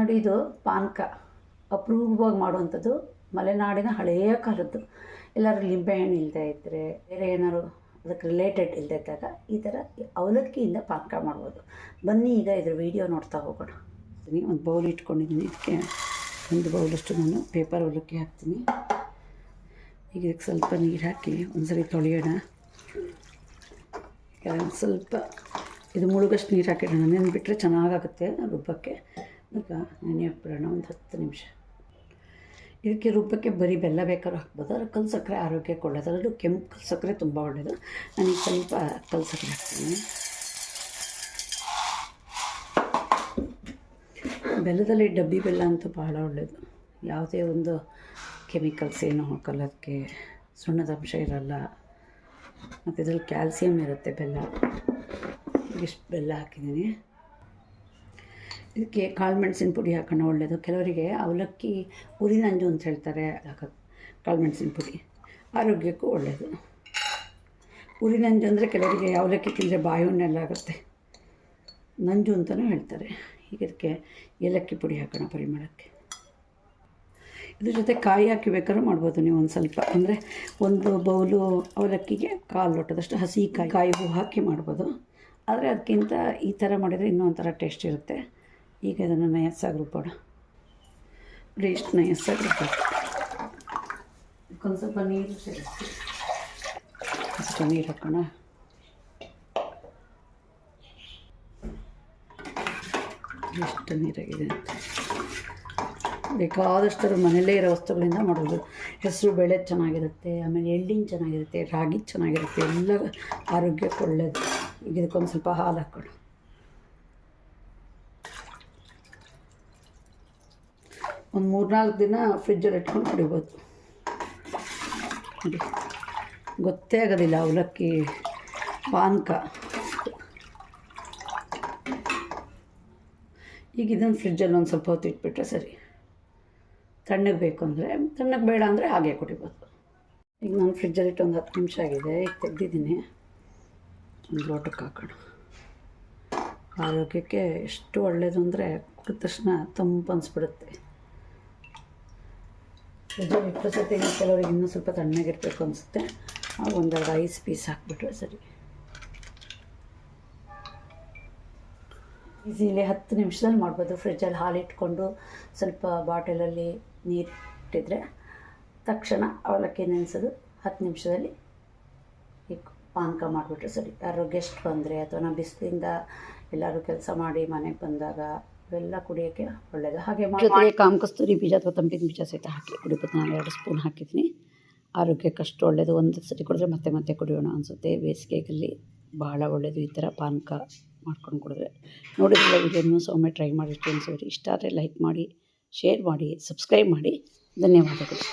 ನೋಡಿ ಇದು ಪಾನಕ. ಅಪರೂಪವಾಗಿ ಮಾಡುವಂಥದ್ದು ಮಲೆನಾಡಿನ ಹಳೆಯ ಕಾಲದ್ದು. ಎಲ್ಲರೂ ಲಿಂಬೆಹಣ್ಣು ಇಲ್ಲದೆ ಇದ್ದರೆ ಬೇರೆ ಏನಾದ್ರು ಅದಕ್ಕೆ ರಿಲೇಟೆಡ್ ಇಲ್ಲದೆ ಇದ್ದಾಗ ಈ ಥರ ಅವಲಕ್ಕಿಯಿಂದ ಪಾನಕ ಮಾಡ್ಬೋದು. ಬನ್ನಿ ಈಗ ಇದ್ರ ವಿಡಿಯೋ ನೋಡ್ತಾ ಹೋಗೋಣ. ಒಂದು ಬೌಲ್ ಇಟ್ಕೊಂಡಿದ್ದೀನಿ. ಇದಕ್ಕೆ ಒಂದು ಬೌಲಷ್ಟು ನಾನು ಪೇಪರ್ ಅವಲಕ್ಕಿ ಹಾಕ್ತೀನಿ. ಈಗ ಇದಕ್ಕೆ ಸ್ವಲ್ಪ ನೀರು ಹಾಕಿ ಒಂದ್ಸರಿ ತೊಳೆಯೋಣ. ಸ್ವಲ್ಪ ಇದು ಮುಳುಗಷ್ಟು ನೀರು ಹಾಕಿಡೋಣ. ನೆನ್ಬಿಟ್ರೆ ಚೆನ್ನಾಗಾಗುತ್ತೆ ರುಬ್ಬಕ್ಕೆ. ಈಗ ನೆನೆ ಹಾಕ್ಬಿಡೋಣ, ಒಂದು ಹತ್ತು ನಿಮಿಷ. ಇದಕ್ಕೆ ರುಬ್ಬಕ್ಕೆ ಬರೀ ಬೆಲ್ಲ ಬೇಕಾದ್ರೂ ಹಾಕ್ಬೋದು ಆದರೆ ಕಲ್ ಸಕ್ಕರೆ ಆರೋಗ್ಯಕ್ಕೆ ಒಳ್ಳೆಯದು ಅದರಲ್ಲೂ ಕೆಂಪು ಕಲ್ ಸಕ್ಕರೆ ತುಂಬ ಒಳ್ಳೆಯದು ನನಗೆ ಸ್ವಲ್ಪ ಕಲ್ ಸಕ್ಕರೆ ಹಾಕ್ತೀನಿ. ಬೆಲ್ಲದಲ್ಲಿ ಡಬ್ಬಿ ಬೆಲ್ಲ ಅಂತೂ ಭಾಳ ಒಳ್ಳೆಯದು ಯಾವುದೇ ಒಂದು ಕೆಮಿಕಲ್ಸ್ ಏನು ಹಾಕಲ್ಲ, ಅದಕ್ಕೆ ಸುಣ್ಣದ ಅಂಶ ಇರಲ್ಲ. ಮತ್ತು ಇದರಲ್ಲಿ ಕ್ಯಾಲ್ಸಿಯಂ ಇರುತ್ತೆ ಬೆಲ್ಲ. ಇಷ್ಟು ಬೆಲ್ಲ ಹಾಕಿದ್ದೀನಿ. ಇದಕ್ಕೆ ಕಾಳು ಮೆಣಸಿನ ಪುಡಿ ಹಾಕೋಣ ಒಳ್ಳೆಯದು ಕೆಲವರಿಗೆ ಅವಲಕ್ಕಿ ಉರಿ ನಂಜು ಅಂತ ಹೇಳ್ತಾರೆ ಕಾಳು ಮೆಣಸಿನ ಪುಡಿ. ಆರೋಗ್ಯಕ್ಕೂ ಒಳ್ಳೆಯದು ಉರಿ ನಂಜು ಅಂದರೆ ಕೆಲವರಿಗೆ ಅವಲಕ್ಕಿ ತಿಂದರೆ ಬಾಯಿ ಹುಣ್ಣೆಲ್ಲ ಆಗುತ್ತೆ. ನಂಜು ಅಂತಲೂ ಹೇಳ್ತಾರೆ. ಈಗ ಇದಕ್ಕೆ ಏಲಕ್ಕಿ ಪುಡಿ ಹಾಕೋಣ ಪರಿಮಳಕ್ಕೆ. ಇದ್ರ ಜೊತೆ ಕಾಯಿ ಹಾಕಿ ಬೇಕಾದ್ರೂ ಮಾಡ್ಬೋದು ನೀವು ಒಂದು ಸ್ವಲ್ಪ. ಅಂದರೆ ಒಂದು ಬೌಲು ಅವಲಕ್ಕಿಗೆ ಕಾಲು ಲೋಟದಷ್ಟು ಹಸಿ ಕಾಯಿ ಕಾಯಿ ಹೂ ಹಾಕಿ ಮಾಡ್ಬೋದು. ಆದರೆ ಅದಕ್ಕಿಂತ ಈ ಥರ ಮಾಡಿದರೆ ಇನ್ನೂ ಒಂಥರ ಟೇಸ್ಟ್ ಇರುತ್ತೆ. ಈಗ ಇದನ್ನು ನಯಸ್ಸಾಗಿ ರುಬ್ಬೋಣ ನೋಡಿ ಇಷ್ಟು ನಯಸ್ಸಾಗಿ ರುಬ್ಬೇಕು ಒಂದು ಸ್ವಲ್ಪ ನೀರು ಸೇರಿಸಿ ಅಷ್ಟು ನೀರು ಹಾಕೋಣ. ಎಷ್ಟು ನೀರಾಗಿದೆ ಅಂತ. ಬೇಕಾದಷ್ಟು ಮನೆಯಲ್ಲೇ ಇರೋ ವಸ್ತುಗಳಿಂದ ಮಾಡೋದು. ಹೆಸರು ಬೇಳೆ ಚೆನ್ನಾಗಿರುತ್ತೆ ಆಮೇಲೆ ಎಳ್ಳಿನ ಚೆನ್ನಾಗಿರುತ್ತೆ ರಾಗಿ ಚೆನ್ನಾಗಿರುತ್ತೆ ಎಲ್ಲ ಆರೋಗ್ಯಕ್ಕೆ ಒಳ್ಳೆಯದು ಈಗ ಇದಕ್ಕೊಂದು ಸ್ವಲ್ಪ ಹಾಲು ಹಾಕೋಣ. ಒಂದು ಮೂರ್ನಾಲ್ಕು ದಿನ ಫ್ರಿಜ್ಜಲ್ಲಿ ಇಟ್ಕೊಂಡು ಕುಡಿಬೋದು. ಗೊತ್ತೇ ಆಗೋದಿಲ್ಲ ಅವಲಕ್ಕಿ, ಪಾನಕ. ಈಗ ಇದನ್ನು ಫ್ರಿಜ್ಜಲ್ಲಿ ಒಂದು ಸ್ವಲ್ಪ ಹೊತ್ತು ಇಟ್ಬಿಟ್ರೆ ಸರಿ. ತಣ್ಣಗೆ ಬೇಕು ಅಂದರೆ, ತಣ್ಣಗೆ ಬೇಡ ಅಂದರೆ ಹಾಗೆ ಕುಡಿಬೋದು. ಈಗ ನಾನು ಫ್ರಿಜ್ಜಲ್ಲಿ ಇಟ್ಟು ಒಂದು ಹತ್ತು ನಿಮಿಷ ಆಗಿದೆ, ಈಗ ತೆಗ್ದಿದ್ದೀನಿ. ಒಂದು ಲೋಟಕ್ಕೆ ಹಾಕೋಣ. ಆರೋಗ್ಯಕ್ಕೆ ಎಷ್ಟು ಒಳ್ಳೆಯದು ಅಂದರೆ, ಕುಡಿದ ತಕ್ಷಣ ತಂಪು ಅನಿಸ್ಬಿಡುತ್ತೆ. ಫ್ರಿಜ್ಜಲ್ಲಿ ಇಪ್ಪತ್ತು ಸತಿ ಕೆಲವರಿಗೆ ಇನ್ನೂ ಸ್ವಲ್ಪ ತಣ್ಣಗಿರಬೇಕು ಅನಿಸುತ್ತೆ. ಒಂದೆರಡು ಐಸ್ ಪೀಸ್ ಹಾಕ್ಬಿಟ್ರೆ ಸರಿ. ಈಸಿಲಿ ಹತ್ತು ನಿಮಿಷದಲ್ಲಿ ಮಾಡ್ಬೋದು. ಫ್ರಿಜ್ಜಲ್ಲಿ ಹಾಲಿಟ್ಕೊಂಡು ಸ್ವಲ್ಪ ಬಾಟಲಲ್ಲಿ ನೀರು ಇಟ್ಟಿದ್ರೆ ತಕ್ಷಣ ಅವಲಕ್ಕಿ ನೆನೆಸೋದು. ಹತ್ತು ನಿಮಿಷದಲ್ಲಿ ಈಗ ಪಾನಕ ಮಾಡಿಬಿಟ್ರೆ ಸರಿ. ಯಾರೋ ಗೆಸ್ಟ್ ಬಂದರೆ ಅಥವಾ ನಾವು ಬಿಸಿಲಿಂದ ಎಲ್ಲರೂ ಕೆಲಸ ಮಾಡಿ ಮನೆಗೆ ಬಂದಾಗ ಇವೆಲ್ಲ ಕುಡಿಯೋಕ್ಕೆ ಒಳ್ಳೆಯದು ಹಾಗೆ ಜೊತೆಗೆ ಕಾಮ ಕಸ್ತೂರಿ ಬೀಜ ಅಥವಾ ತಂಪಿನ ಬೀಜ ಸಹಿತ ಹಾಕಿ ಕುಡಿಬೋದು ನಾನು ಎರಡು ಸ್ಪೂನ್ ಹಾಕಿದ್ದೀನಿ. ಆರೋಗ್ಯಕ್ಕೆ ಅಷ್ಟು ಒಳ್ಳೆಯದು ಒಂದು ಸತಿ ಕುಡಿದ್ರೆ ಮತ್ತೆ ಮತ್ತೆ ಕುಡಿಯೋಣ ಅನಿಸುತ್ತೆ. ಬೇಸಿಗೆಯಲ್ಲಿ ಭಾಳ ಒಳ್ಳೆಯದು ಈ ಥರ ಪಾನಕ ಮಾಡ್ಕೊಂಡು ಕುಡಿದ್ರೆ. ನೋಡಿದ್ರೆ ವಿಡಿಯೋನು ಸೊಮ್ಮೆ ಟ್ರೈ ಮಾಡಿ ಫ್ರೆಂಡ್ಸ್ ಇಷ್ಟ ಆದರೆ ಲೈಕ್ ಮಾಡಿ ಶೇರ್ ಮಾಡಿ ಸಬ್ಸ್ಕ್ರೈಬ್ ಮಾಡಿ. ಧನ್ಯವಾದಗಳು.